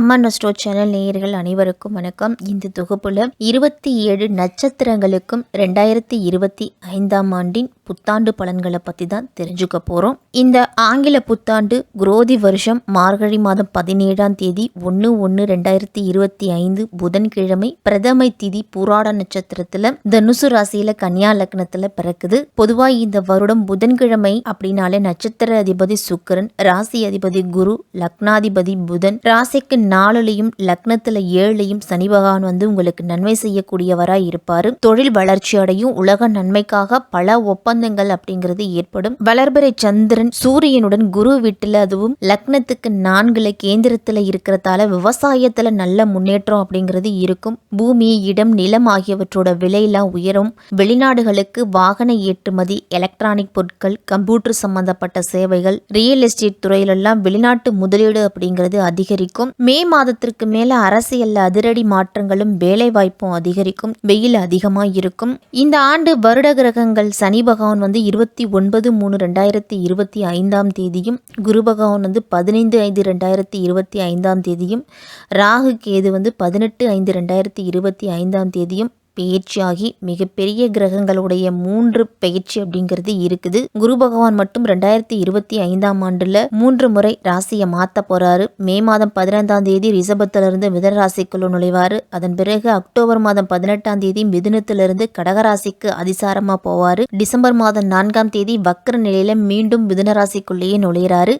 அம்மா நஸ்டோ சேனல் நேயர்கள் அனைவருக்கும் வணக்கம். இந்த தொகுப்புல இருபத்தி ஏழு நட்சத்திரங்களுக்கும் ரெண்டாயிரத்தி இருபத்தி ஐந்தாம் ஆண்டின் புத்தாண்டு பலன்களை பற்றி தான் தெரிஞ்சுக்க போகிறோம் இந்த ஆங்கில புத்தாண்டு குரோதி வருஷம் மார்கழி மாதம் பதினேழாம் தேதி ஒன்று ஒன்று ரெண்டாயிரத்தி இருபத்தி ஐந்து புதன்கிழமை பிரதமை திதி புராட நட்சத்திரத்தில் தனுசு ராசியில் கன்னியா லக்னத்தில் பிறக்குது. பொதுவாக இந்த வருடம் புதன்கிழமை அப்படின்னாலே நட்சத்திர அதிபதி சுக்கரன் ராசி அதிபதி குரு லக்னாதிபதி புதன் ராசிக்கு நாலுலையும் லக்னத்துல ஏழுலையும் சனி பகவான் வந்து உங்களுக்கு நன்மை செய்யக்கூடியவராய் இருப்பாரு. தொழில் வளர்ச்சி அடையும் உலக நன்மைக்காக பல ஒப்பந்தங்கள் அப்படிங்கிறது ஏற்படும். வளர்பிறை சந்திரன் சூரியனுடன் குரு வீட்டுல அதுவும் லக்னத்துக்கு நான்குல கேந்திரத்துல இருக்கிறதால விவசாயத்துல நல்ல முன்னேற்றம் அப்படிங்கிறது இருக்கும். பூமி இடம் நிலம் ஆகியவற்றோட விலையெல்லாம் உயரும். வெளிநாடுகளுக்கு வாகன ஏற்றுமதி எலக்ட்ரானிக் பொருட்கள் கம்ப்யூட்டர் சம்பந்தப்பட்ட சேவைகள் ரியல் எஸ்டேட் துறையிலெல்லாம் வெளிநாட்டு முதலீடு அப்படிங்கிறது அதிகரிக்கும். மே மாதத்திற்கு மேல அரசியல் அதிரடி மாற்றங்களும் வேலைவாய்ப்பும் அதிகரிக்கும் வெயில் அதிகமாக இருக்கும் இந்த ஆண்டு வருட கிரகங்கள் சனி பகவான் வந்து இருபத்தி ஒன்பது மூணு ரெண்டாயிரத்தி இருபத்தி ஐந்தாம் தேதியும் குரு பகவான் வந்து பதினைந்து ஐந்து ரெண்டாயிரத்தி இருபத்தி ஐந்தாம் தேதியும் ராகு கேது வந்து பதினெட்டு ஐந்து ரெண்டாயிரத்தி இருபத்தி ஐந்தாம் தேதியும் பெயர்ச்சியாகி மிகப்பெரிய கிரகங்களுடைய மூன்று பெயர்ச்சி அப்படிங்கிறது இருக்குது. குரு பகவான் மட்டும் ரெண்டாயிரத்தி இருபத்தி ஐந்தாம் ஆண்டுல மூன்று முறை ராசியை மாத்த போறாரு. மே மாதம் பதினைந்தாம் தேதி ரிசபத்திலிருந்து மிதன ராசிக்குள்ள நுழைவாரு. அதன் பிறகு அக்டோபர் மாதம் பதினெட்டாம் தேதி மிதுனத்திலிருந்து கடகராசிக்கு அதிசாரமா போவாரு. டிசம்பர் மாதம் நான்காம் தேதி வக்ர நிலையில மீண்டும் மிதுன ராசிக்குள்ளேயே நுழையிறாரு.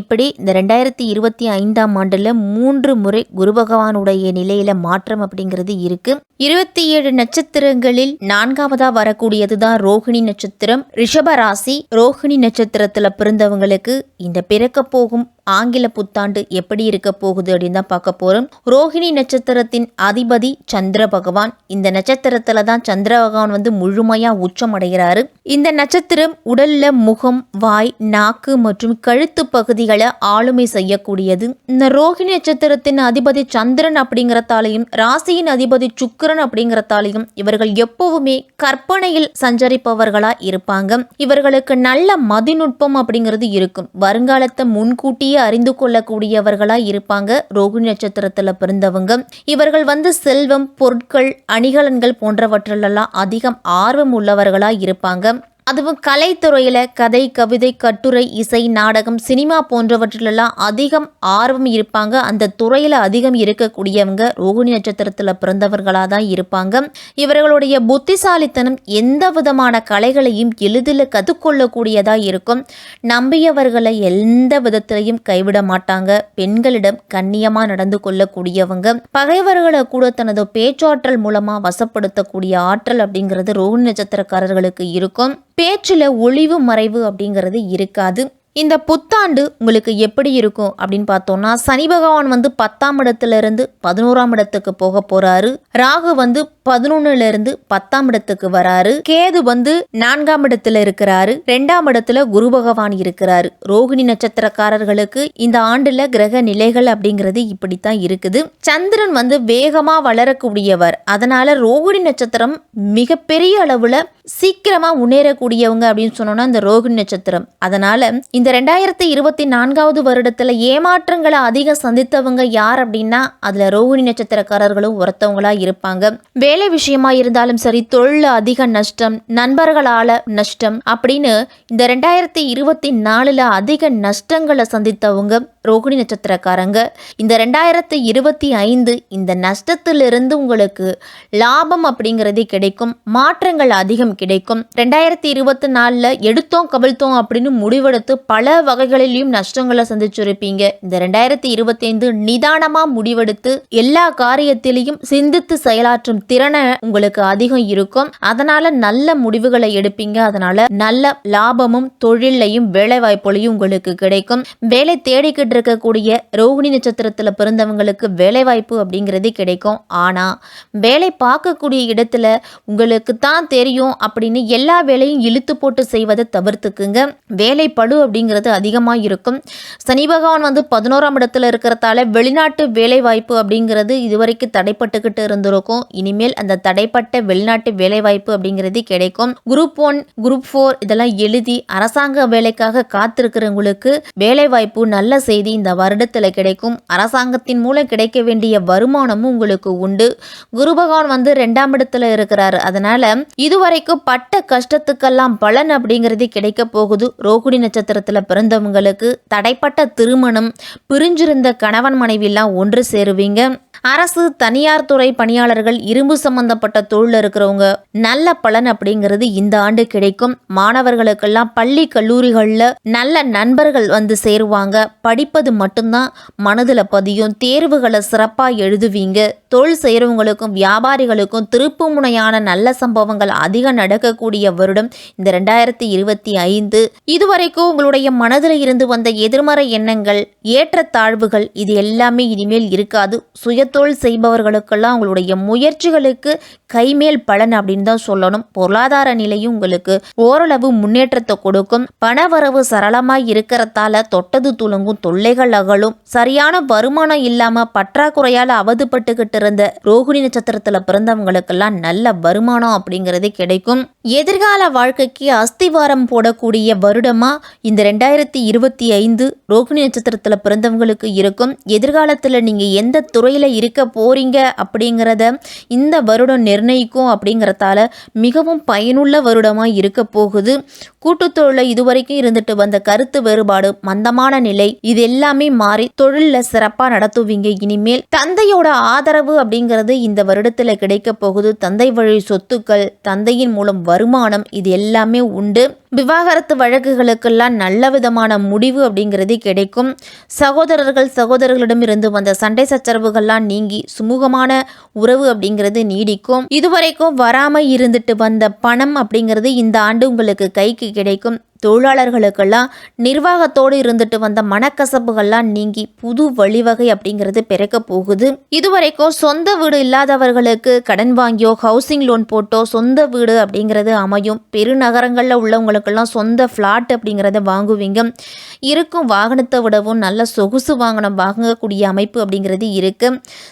இப்படி இந்த ரெண்டாயிரத்தி இருபத்தி ஐந்தாம் ஆண்டுல மூன்று முறை குரு பகவானுடைய நிலையில மாற்றம் அப்படிங்கிறது இருக்கு. இருபத்தி ஏழு நட்சத்திரங்களில் நான்காவதா வரக்கூடியதுதான் ரோகிணி நட்சத்திரம். ரிஷபராசி ரோஹிணி நட்சத்திரத்துல பிறந்தவங்களுக்கு இந்த பிறக்க போகும் ஆங்கில புத்தாண்டு எப்படி இருக்க போகுது அப்படின்னு தான் பார்க்க போகிறோம் ரோஹிணி நட்சத்திரத்தின் அதிபதி சந்திர பகவான். இந்த நட்சத்திரத்தில் தான் சந்திர பகவான் வந்து முழுமையாக உச்சம் அடைகிறாரு. இந்த நட்சத்திரம் உடல்ல முகம் வாய் நாக்கு மற்றும் கழுத்து பகுதிகளை ஆளுமை செய்யக்கூடியது. இந்த ரோஹிணி நட்சத்திரத்தின் அதிபதி சந்திரன் அப்படிங்கிறதாலையும் ராசியின் அதிபதி சுக்கிரன் அப்படிங்கிறதாலையும் இவர்கள் எப்பவுமே கற்பனையில் சஞ்சரிப்பவர்களா இருப்பாங்க. இவர்களுக்கு நல்ல மதிநுட்பம் அப்படிங்கிறது இருக்கும். வருங்காலத்தை முன்கூட்டியே அறிந்து கொள்ளக்கூடியவர்களா இருப்பாங்க. ரோகிணி நட்சத்திரத்தில் பிறந்தவங்க. இவர்கள் வந்து செல்வம் பொருட்கள் அணிகலன்கள் போன்றவற்றிலெல்லாம் அதிகம் ஆர்வம் உள்ளவர்களா இருப்பாங்க. அதுவும் கலைத்துறையில் கதை கவிதை கட்டுரை இசை நாடகம் சினிமா போன்றவற்றிலெல்லாம் அதிகம் ஆர்வம் இருப்பாங்க. அந்த துறையில் அதிகம் இருக்கக்கூடியவங்க ரோகிணி நட்சத்திரத்தில் பிறந்தவர்களாக தான் இருப்பாங்க. இவர்களுடைய புத்திசாலித்தனம் எந்த விதமான கலைகளையும் எளிதில் கற்றுக்கொள்ளக்கூடியதாக இருக்கும். நம்பியவர்களை எந்த விதத்திலையும் கைவிட மாட்டாங்க. பெண்களிடம் கண்ணியமாக நடந்து கொள்ளக்கூடியவங்க. பகைவர்களை கூட தனது பேச்சாற்றல் மூலமாக வசப்படுத்தக்கூடிய ஆற்றல் அப்படிங்கிறது ரோகிணி நட்சத்திரக்காரர்களுக்கு இருக்கும். பேச்சில் ஒளிவு மறைவு அப்படிங்கிறது இருக்காது. இந்த புத்தாண்டு உங்களுக்கு எப்படி இருக்கும் அப்படின்னு பார்த்தோம்னா சனி பகவான் வந்து பத்தாம் இடத்துல இருந்து பதினோராம் இடத்துக்கு போக போறாரு. ராகு வந்து பதினொன்னுல இருந்து பத்தாம் இடத்துக்கு வராரு. கேது வந்து நான்காம் இடத்துல இருக்கிறாரு. ரெண்டாம் இடத்துல குரு பகவான் இருக்கிறாரு. ரோகிணி நட்சத்திரக்காரர்களுக்கு இந்த ஆண்டுல கிரக நிலைகள் அப்படிங்கிறது இப்படித்தான் இருக்குது. சந்திரன் வந்து வேகமா வளரக்கூடியவர். அதனால ரோகிணி நட்சத்திரம் மிகப்பெரிய அளவுல சீக்கிரமாக முன்னேறக்கூடியவங்க அப்படின்னு சொன்னோன்னா இந்த ரோகிணி நட்சத்திரம். அதனால் இந்த ரெண்டாயிரத்தி இருபத்தி நான்காவது வருடத்தில் ஏமாற்றங்களை அதிகம் சந்தித்தவங்க யார் அப்படின்னா அதில் ரோகிணி நட்சத்திரக்காரர்களும் ஒருத்தவங்களாக இருப்பாங்க. வேலை விஷயமா இருந்தாலும் சரி தொழில் அதிக நஷ்டம் நண்பர்களால் நஷ்டம் அப்படின்னு இந்த ரெண்டாயிரத்தி இருபத்தி நாலில் அதிக நஷ்டங்களை சந்தித்தவங்க ரோகிணி நட்சத்திரக்காரங்க. இந்த ரெண்டாயிரத்தி இருபத்தி ஐந்து இந்த நஷ்டத்திலிருந்து உங்களுக்கு லாபம் அப்படிங்கிறதே கிடைக்கும். மாற்றங்கள் அதிகம் கிடைக்கும். ரெண்டாயிரத்தி இருபத்தி நாலில் எடுத்தோம் கவிழ்த்தோம் அப்படின்னு முடிவெடுத்து பல வகைகளிலையும் நஷ்டங்களை சந்திச்சிருப்பீங்க. இந்த ரெண்டாயிரத்தி இருபத்தி ஐந்து நிதானமாக முடிவெடுத்து எல்லா காரியத்திலையும் சிந்தித்து செயலாற்றும் திறனை உங்களுக்கு அதிகம் இருக்கும். அதனால நல்ல முடிவுகளை எடுப்பீங்க. அதனால நல்ல லாபமும் தொழிலையும் வேலை வாய்ப்புகளையும் உங்களுக்கு கிடைக்கும். வேலை தேடிக்கிட்டு இருக்கக்கூடிய ரோகிணி நட்சத்திரத்தில் பிறந்தவங்களுக்கு வேலைவாய்ப்பு அப்படிங்கிறது கிடைக்கும். ஆனால் வேலை பார்க்கக்கூடிய இடத்துல உங்களுக்கு தான் தெரியும் அப்படின்னு எல்லா வேலையும் இழுத்து போட்டு செய்வதை தவிர்த்துக்குங்க. வேலை பழு அப்படிங்கிறது அதிகமாக இருக்கும். சனி பகவான் வந்து பதினோராம் இடத்துல இருக்கிறதால வெளிநாட்டு வேலைவாய்ப்பு அப்படிங்கிறது இதுவரைக்கும் தடைப்பட்டுக்கிட்டு இருந்திருக்கும். இனிமேல் அந்த தடைப்பட்ட வெளிநாட்டு வேலைவாய்ப்பு அப்படிங்கிறது கிடைக்கும். குரூப் ஒன் குரூப் ஃபோர் இதெல்லாம் எழுதி அரசாங்க வேலைக்காக காத்திருக்கிறவங்களுக்கு வேலைவாய்ப்பு நல்ல செய்தி தேதி இந்த வருடத்தில் கிடைக்கும். அரசாங்கத்தின் மூலம் கிடைக்க வேண்டிய வருமானமும் உங்களுக்கு உண்டு. குரு பகவான் வந்து ரெண்டாம் இடத்துல இருக்கிறாரு. அதனால இதுவரைக்கும் பட்ட கஷ்டத்துக்கெல்லாம் பலன் அப்படிங்கிறது கிடைக்க போகுது. ரோகிணி நட்சத்திரத்தில் பிறந்தவங்களுக்கு தடைப்பட்ட திருமணம் பிரிஞ்சிருந்த கணவன் மனைவிலாம் ஒன்று சேருவீங்க. அரசு தனியார் துறை பணியாளர்கள் இரும்பு சம்பந்தப்பட்ட தொழில் இருக்கிறவங்க நல்ல பலன் அப்படிங்கிறது இந்த ஆண்டு கிடைக்கும். மாணவர்களுக்கெல்லாம் பள்ளி கல்லூரிகளில் நல்ல நண்பர்கள் வந்து சேருவாங்க. படிப்பது மட்டும்தான் மனதில் பதியும். தேர்வுகளை சிறப்பாக எழுதுவீங்க. தொழில் செய்கிறவங்களுக்கும் வியாபாரிகளுக்கும் திருப்பு முனையான நல்ல சம்பவங்கள் அதிகம் நடக்கக்கூடிய வருடம் இந்த ரெண்டாயிரத்தி இருபத்தி ஐந்து. இதுவரைக்கும் உங்களுடைய மனதில் இருந்து வந்த எதிர்மறை எண்ணங்கள் ஏற்றத்தாழ்வுகள் இது எல்லாமே இனிமேல் இருக்காது. சுய தொழில் செய்பவர்களுக்கெல்லாம் உங்களுடைய முயற்சிகளுக்கு கைமேல் பலன் அப்படின்னு தான் சொல்லணும். பொருளாதார நிலையும் உங்களுக்கு ஓரளவு முன்னேற்றத்தை கொடுக்கும். பணவரவு சரளமாக இருக்கிறதால தொட்டது துளுங்கும் தொல்லைகள் அகலும். சரியான வருமானம் இல்லாமல் பற்றாக்குறையால் அவதிப்பட்டுக்கிட்டு இருந்த ரோகிணி நட்சத்திரத்தில் பிறந்தவங்களுக்கெல்லாம் நல்ல வருமானம் அப்படிங்கிறது கிடைக்கும். எதிர்கால வாழ்க்கைக்கு அஸ்திவாரம் போடக்கூடிய வருடமா இந்த ரெண்டாயிரத்தி இருபத்தி ஐந்து ரோகிணி நட்சத்திரத்தில் பிறந்தவங்களுக்கு இருக்கும். எதிர்காலத்தில் நீங்கள் எந்த துறையில் இருக்க போகிறீங்க அப்படிங்கிறத இந்த வருடம் நிர்ணயிக்கும் அப்படிங்கிறதால மிகவும் பயனுள்ள வருடமாக இருக்க போகுது. கூட்டுத்தொழில் இதுவரைக்கும் இருந்துட்டு வந்த கருத்து வேறுபாடு மந்தமான நிலை இது எல்லாமே மாறி தொழிலில் சிறப்பாக நடத்துவீங்க. இனிமேல் தந்தையோட ஆதரவு அப்படிங்கிறது இந்த வருடத்தில் கிடைக்க போகுது. தந்தை வழி சொத்துக்கள் தந்தையின் மூலம் வருமானம் இது எல்லாமே உண்டு. விவாகரத்து வழக்குகளுக்கெல்லாம் நல்ல விதமான முடிவு அப்படிங்கிறது கிடைக்கும். சகோதரர்கள் சகோதரர்களிடம் இருந்து வந்த சண்டை சச்சரவுகள்லாம் நீங்கி சுமூகமான உறவு அப்படிங்கிறது நீடிக்கும். இதுவரைக்கும் வராமல் இருந்துட்டு வந்த பணம் அப்படிங்கிறது இந்த ஆண்டு உங்களுக்கு கைக்கு கிடைக்கும். தொழிலாளர்களுக்கெல்லாம் நிர்வாகத்தோடு இருந்துட்டு வந்த மனக்கசப்புகள்லாம் நீங்கி புது வழிவகை அப்படிங்கிறது பிறக்க போகுது. இதுவரைக்கும் சொந்த வீடு இல்லாதவர்களுக்கு கடன் வாங்கியோ ஹவுசிங் லோன் போட்டோ சொந்த வீடு அப்படிங்கிறது அமையும். பெருநகரங்களில் உள்ளவங்களுக்கெல்லாம் சொந்த ஃப்ளாட் அப்படிங்கிறத வாங்குவீங்க. இருக்கும் வாகனத்தை விடவும் நல்ல சொகுசு வாகனம் வாங்கக்கூடிய அமைப்பு அப்படிங்கிறது இருக்கு.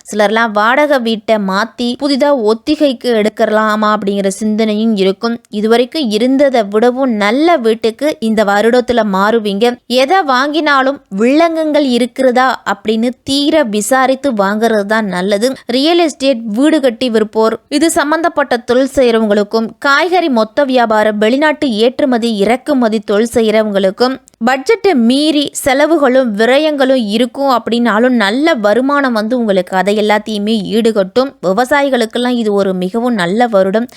சிலர்லாம் வாடகை வீட்டை மாற்றி புதிதாக ஒத்திகைக்கு எடுக்கலாமா அப்படிங்கிற சிந்தனையும் இருக்கும். இதுவரைக்கும் இருந்ததை விடவும் நல்ல வீட்டுக்கு இந்த வருடத்துல மாறுவீங்க. எதை வாங்கினாலும் வில்லங்கங்கள் இருக்கிறதா அப்படின்னு தீர விசாரித்து வாங்குறது தான் நல்லது. ரியல் எஸ்டேட் வீடு கட்டி விற்போர். இது சம்பந்தப்பட்ட தொழில் செய்யறவங்களுக்கும் காய்கறி மொத்த வியாபாரம் வெளிநாட்டு ஏற்றுமதி இறக்குமதி தொழில் செய்யறவங்களுக்கும் பட்ஜெட்டை மீறி செலவுகளும் விரயங்களும் இருக்கும் அப்படின்னாலும் நல்ல வருமானம் வந்து உங்களுக்கு அதை எல்லாத்தையுமே ஈடுகட்டும். விவசாயிகளுக்கெல்லாம் இது ஒரு மிகவும் நல்ல வருடம்.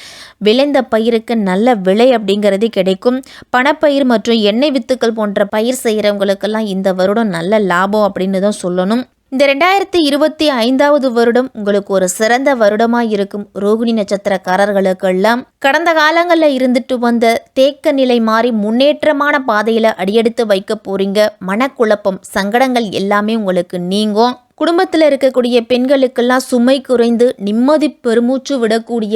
விளைந்த பயிருக்கு நல்ல விலை அப்படிங்கிறது கிடைக்கும். பணப்பயிர் மற்றும் எண்ணெய் வித்துக்கள் போன்ற பயிர் செய்கிறவங்களுக்கெல்லாம் இந்த வருடம் நல்ல லாபம் அப்படின்னு தான் சொல்லணும். இந்த ரெண்டாயிரத்தி இருபத்தி ஐந்தாவது வருடம் உங்களுக்கு ஒரு சிறந்த வருடமாக இருக்கும். ரோகிணி நட்சத்திரக்காரர்களுக்கெல்லாம் கடந்த காலங்களில் இருந்துட்டு வந்த தேக்க நிலை மாறி முன்னேற்றமான பாதையில் அடியெடுத்து வைக்க போறீங்க. மனக்குழப்பம் சங்கடங்கள் எல்லாமே உங்களுக்கு நீங்கும். குடும்பத்தில் இருக்கக்கூடிய பெண்களுக்கெல்லாம் சுமை குறைந்து நிம்மதி பெருமூச்சு விடக்கூடிய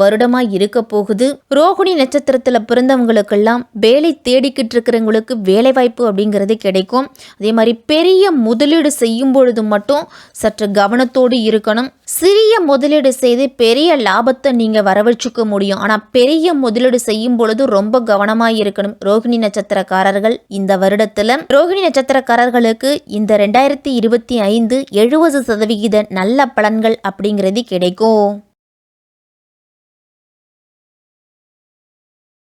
வருடமாக இருக்க போகுது. ரோகிணி நட்சத்திரத்தில் பிறந்தவங்களுக்கெல்லாம் வேலை தேடிக்கிட்டு இருக்கிறவங்களுக்கு வேலைவாய்ப்பு அப்படிங்கிறது கிடைக்கும். அதே மாதிரி பெரிய முதலீடு செய்யும் பொழுது மட்டும் சற்று கவனத்தோடு இருக்கணும். சிறிய முதலீடு செய்து பெரிய லாபத்தை நீங்கள் வரவழைச்சிக்க முடியும். ஆனால் பெரிய முதலீடு செய்யும் பொழுது ரொம்ப கவனமாக இருக்கணும். ரோகிணி நட்சத்திரக்காரர்கள் இந்த வருடத்தில் ரோகிணி நட்சத்திரக்காரர்களுக்கு இந்த ரெண்டாயிரத்தி இருபத்தி ஐந்து எழுபது சதவிகித நல்ல பலன்கள் அப்படிங்கிறது கிடைக்கும்.